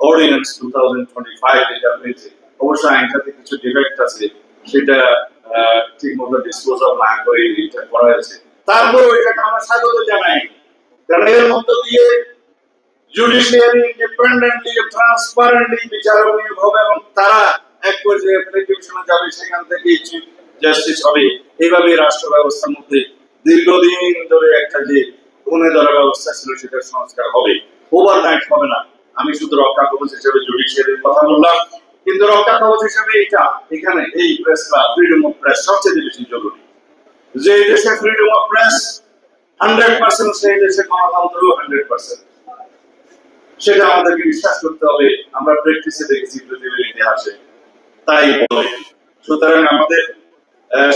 Ordinance two thousand twenty five যেটা হয়েছে অবশ্য আইনটাতে না করে এটা করা হয়েছে এটাকে আমরা স্বাগত জানাই। কারণ এর দিয়ে জুডিশিয়ারি ইন্ডিপেন্ডেন্টলি ট্রান্সপারেন্টলি হবে এবং তারা এক পর্যায়ে ডিভিশনে যাবে, সেখান থেকে জাস্টিস হবে। এইভাবে রাষ্ট্র ব্যবস্থার মধ্যে দীর্ঘদিন ধরে একটা যে গুণে ধরা ব্যবস্থা ছিল সেটার সংস্কার হবে। ওভারনাইট হবে না। আমি শুধু রক্ষা কবচ হিসেবে জুডিশিয়ারির কথা বললাম। কিন্তু রক্ষা কবচ হিসেবে এটা এখানে এই press club freedom of press সবচেয়ে বেশি জরুরি। যে দেশে freedom of press hundred percent সেই দেশে গণতন্ত্র হান্ড্রেড পার্সেন্ট সেটা আমাদেরকে বিশ্বাস করতে হবে। আমরা প্র্যাকটিসে দেখেছি পৃথিবীর ইতিহাসে। তাই বলে। সুতরাং আমাদের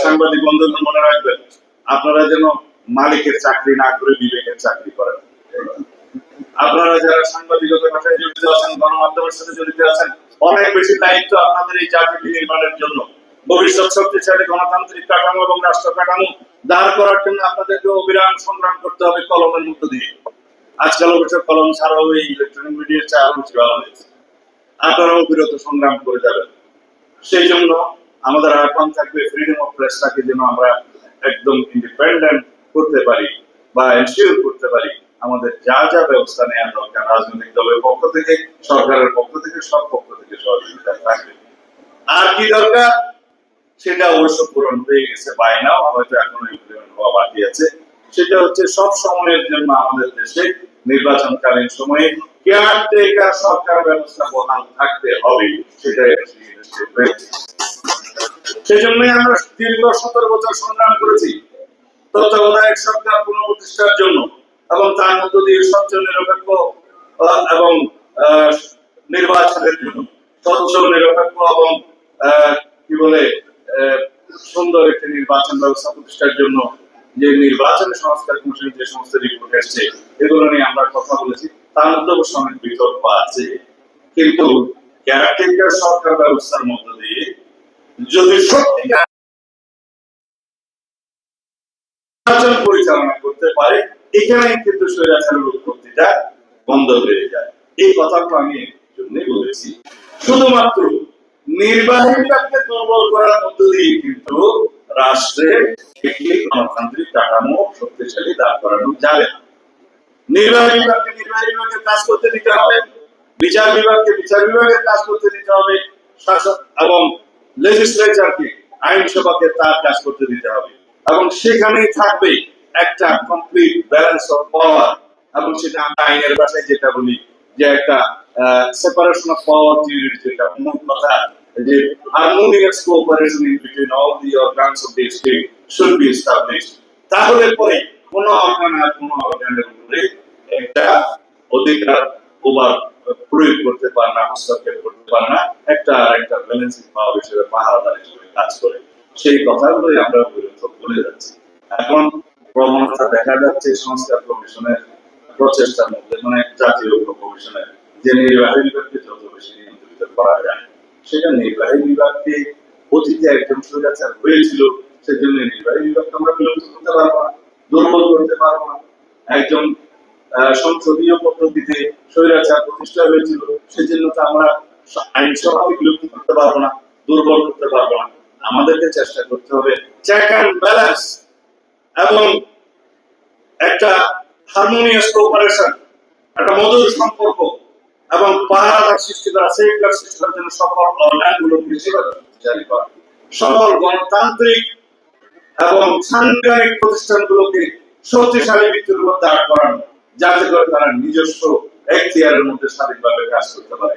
সাংবাদিক বন্ধুগণ মনে রাখবেন, আপনারা যেন মালিকের চাকরি না করে বিবেকের চাকরি করেন আপনারা যারা সাংবাদিকতার ভাষায় জড়িত আছেন, গণমাধ্যমের সাথে জড়িত আছেন, অনেক বেশি দায়িত্ব আপনাদের এই জাতিটি নির্মাণের জন্য। ভবিষ্যৎ শক্তিশালী গণতান্ত্রিক কাঠামো এবং রাষ্ট্র কাঠামো দাঁড় করার জন্য আপনাদেরকে অবিরাম সংগ্রাম করতে হবে কলমের মধ্য দিয়ে। আজকাল অবশ্য কলম ছাড়াও এই ইলেকট্রনিক মিডিয়ার চার বেশি ভালো হয়েছে। আপনারাও বিরত সংগ্রাম করে যাবেন। সেই জন্য আমাদের আহ্বান থাকবে ফ্রিডম অফ প্রেসটাকে যেন আমরা একদম ইন্ডিপেন্ডেন্ট করতে পারি বা এনশিওর করতে পারি, আমাদের যা যা ব্যবস্থা নেওয়া দরকার রাজনৈতিক দলের পক্ষ থেকে, সরকারের পক্ষ থেকে, সব পক্ষ থেকে সহযোগিতা থাকবে। আর কি দরকার? সেটা অবশ্য পূরণ হয়ে গেছে বাইনাও হয়তো এখনও ইমপ্লিমেন্ট হওয়া বাকি আছে। সেটা হচ্ছে সব সময়ের জন্য আমাদের দেশে নির্বাচনকালীন সময়ে কেয়ারটেকার সরকার ব্যবস্থা বহাল থাকতে হবে সেটা সেজন্যই আমরা দীর্ঘ সতেরো বছর সংগ্রাম করেছি। তত্ত্বাবধায়ক সরকার পুনঃপ্রতিষ্ঠার জন্য এবং তার মধ্য দিয়ে স্বচ্ছ নিরপেক্ষ এবং নির্বাচনের জন্য স্বচ্ছ নিরপেক্ষ এবং কি বলে সুন্দর একটি নির্বাচন ব্যবস্থা প্রতিষ্ঠার জন্য যে নির্বাচন সংস্কার কমিশন যে সমস্ত রিপোর্ট এসছে এগুলো নিয়ে আমরা কথা বলেছি। তার মধ্যে অবশ্য অনেক বিতর্ক আছে। কিন্তু ক্যারেক্টার সরকার ব্যবস্থার মধ্য দিয়ে যদি সত্যিকার নির্বাচন পরিচালনা করতে পারে, এখানে কিন্তু স্বৈরাচারের উৎপত্তিটা বন্ধ হয়ে যায়। এই কথাটা আমি জন্যই বলেছি। শুধুমাত্র নির্বাহী বিভাগকে দুর্বল করার মধ্য দিয়ে কিন্তু রাষ্ট্রের একটি গণতান্ত্রিক কাঠামো শক্তিশালী দাঁড় করানো যাবে না। নির্বাহী বিভাগকে নির্বাহী বিভাগের কাজ করতে দিতে হবে, বিচার বিভাগকে বিচার বিভাগের কাজ করতে দিতে হবে, শাসক এবং লেজিসলেচারকে আইনসভাকে তার কাজ করতে দিতে হবে। এবং সেখানেই থাকবে একটা কমপ্লিট ব্যালেন্স অফ পাওয়ার এবং সেটা আমরা আইনের ভাষায় যেটা বলি যে একটা সেপারেশন অফ পাওয়ার থিওরি যেটা মূল কথা যে harmonious cooperation in between all the organs of the state should be established তাহলে পরে কোন অর্গান আর কোন অর্গানের উপরে একটা অধিকার ওভার প্রয়োগ করতে পারে না, হস্তক্ষেপ করতে পারে না। একটা আর একটা ব্যালেন্সিং পাওয়ার হিসেবে পাহারাদার হিসেবে কাজ করে। সেই কথাগুলোই আমরা বলে যাচ্ছি। এখন প্রবণতা দেখা যাচ্ছে সংস্কার কমিশনের প্রচেষ্টার মধ্যে মানে জাতীয় ঐক্য কমিশনের যে নির্বাহী বিভাগকে যত বেশি নিয়ন্ত্রিত করা যায় সেটা নির্বাহী বিভাগকে অতীতে একজন স্বৈরাচার হয়েছিল, সেজন্য নির্বাহী বিভাগকে আমরা বিলুপ্ত করতে পারব না, দুর্বল করতে পারব না। একজন সংসদীয় পদ্ধতিতে স্বৈরাচার প্রতিষ্ঠা হয়েছিল, সেজন্য তো আমরা আইনসভাকে বিলুপ্ত করতে পারব না, দুর্বল করতে পারব না। আমাদেরকে চেষ্টা করতে হবে। চেক অ্যান্ড ব্যালেন্স এবং একটা হারমোনিয়াস কোঅপারেশন একটা মধুর সম্পর্ক এবং পাহাড় সৃষ্টি করা সেফগার্ড সৃষ্টি করার জন্য সকল সেভাবে জারি করা। সকল গণতান্ত্রিক এবং সাংবিধানিক প্রতিষ্ঠানগুলোকে শক্তিশালী ভিত্তির উপর দাঁড় করানো, যাতে করে তারা নিজস্ব এখতিয়ারের মধ্যে স্বাধীনভাবে কাজ করতে পারে।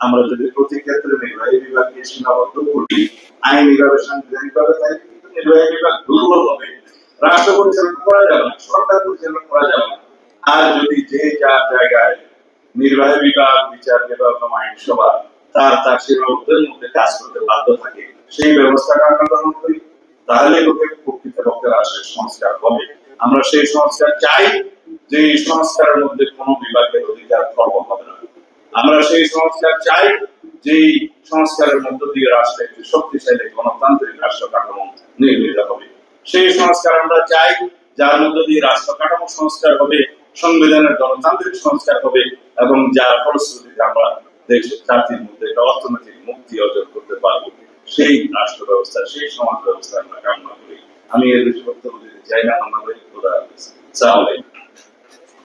আমরা যদি প্রতি ক্ষেত্রে নির্বাহী বিভাগকে সীমাবদ্ধ করি, আইনি ভাবে সাংবিধানিক ভাবে তাই নির্বাহী বিভাগ দুর্বল হবে। রাষ্ট্র পরিচালনা করা যাবে না, সরকার পরিচালনা করা যাবে না। আর যদি যে যার জায়গায় নির্বাহী বিভাগ, বিচার বিভাগ এবং আইনসভা তার তার সীমাবদ্ধের মধ্যে কাজ করতে বাধ্য থাকে, সেই ব্যবস্থাটা আমরা গ্রহণ করি, তাহলে লোকের প্রকৃতপক্ষে রাষ্ট্রের সংস্কার হবে। আমরা সেই সংস্কার চাই যে সংস্কারের মধ্যে কোনো বিভাগের অধিকার খর্ব হবে না আমরা সেই সংস্কার চাই যে সংস্কারের মধ্য দিয়ে রাষ্ট্রে একটি শক্তিশালী গণতান্ত্রিক রাষ্ট্র কাঠামো নির্মিত হবে। সেই সংস্কার আমরা চাই, যার মধ্য দিয়ে রাষ্ট্র কাঠামো সংস্কার হবে, সংবিধানের গণতান্ত্রিক সংস্কার হবে, এবং যার ফলশ্রুতিতে আমরা দেশ জাতির মধ্যে একটা অর্থনৈতিক মুক্তি অর্জন করতে পারব। সেই রাষ্ট্র ব্যবস্থা, সেই সমাজ ব্যবস্থা আমরা কামনা করি। আমি এর বেশি বক্তব্য দিতে চাই না, আমরা খোদা আলাইকুম।